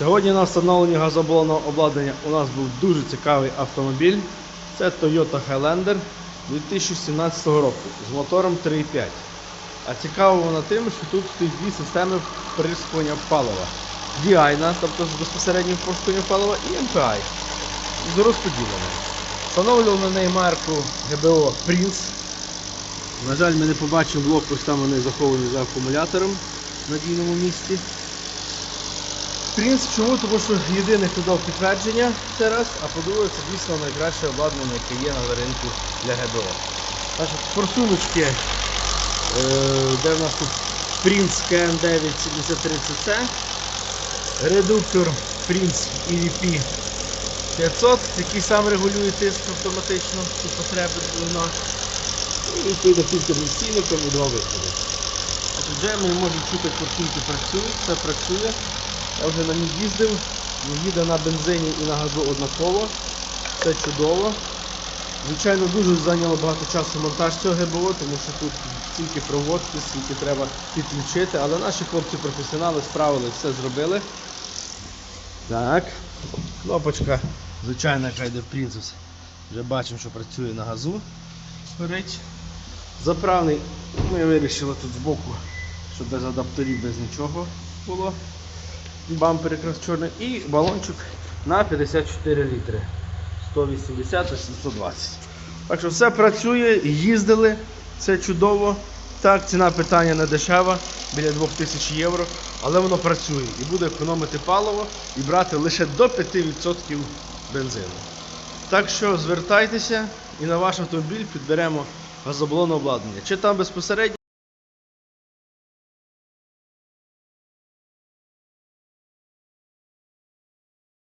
Сьогодні на встановленні газоблонного обладнання у нас був дуже цікавий автомобіль. Це Toyota Highlander 2017 року з мотором 3.5. А цікаво вона тим, що тут стоїть дві системи вприскування палива. DI, тобто з безпосереднім вприскуванням палива, і MPI з розподіленим. Встановлював на неї марку ГБО Prince. На жаль, ми не побачимо блок, ось там вони заховані за акумулятором в надійному місці. Принц чому? Тому що єдиний, дав підтвердження це а по-друге, це дійсно найкраще обладнання, яке є на ринку для ГБО. Значить, форсуночки, е, де в нас тут Prince KM973CC, редуктор Prince EVP 500, який сам регулює тиск автоматично під потреби двигуна. І відповідно фільтр з цінником і два виходи. Вже ми можемо чути, як форсунки працюють, все працює. Я вже на ній їздив, їде на бензині і на газу однаково. Це чудово. Звичайно, дуже зайняло багато часу монтаж цього ГБО, тому що тут стільки проводки, скільки треба підключити, але наші хлопці-професіонали справились, все зробили. Так. Кнопочка, звичайно, яка йде в Princess. Вже бачимо, що працює на газу. Горить. Заправний ми вирішили тут збоку, щоб без адаптерів, без нічого було бампер якраз чорний і балончик на 54 літри. 180 на 720. Так що все працює, їздили, все чудово. Так, ціна питання не дешева, біля 2000 євро, але воно працює і буде економити паливо і брати лише до 5% бензину. Так що звертайтеся і на ваш автомобіль підберемо газоблонне обладнання. Чи там безпосередньо.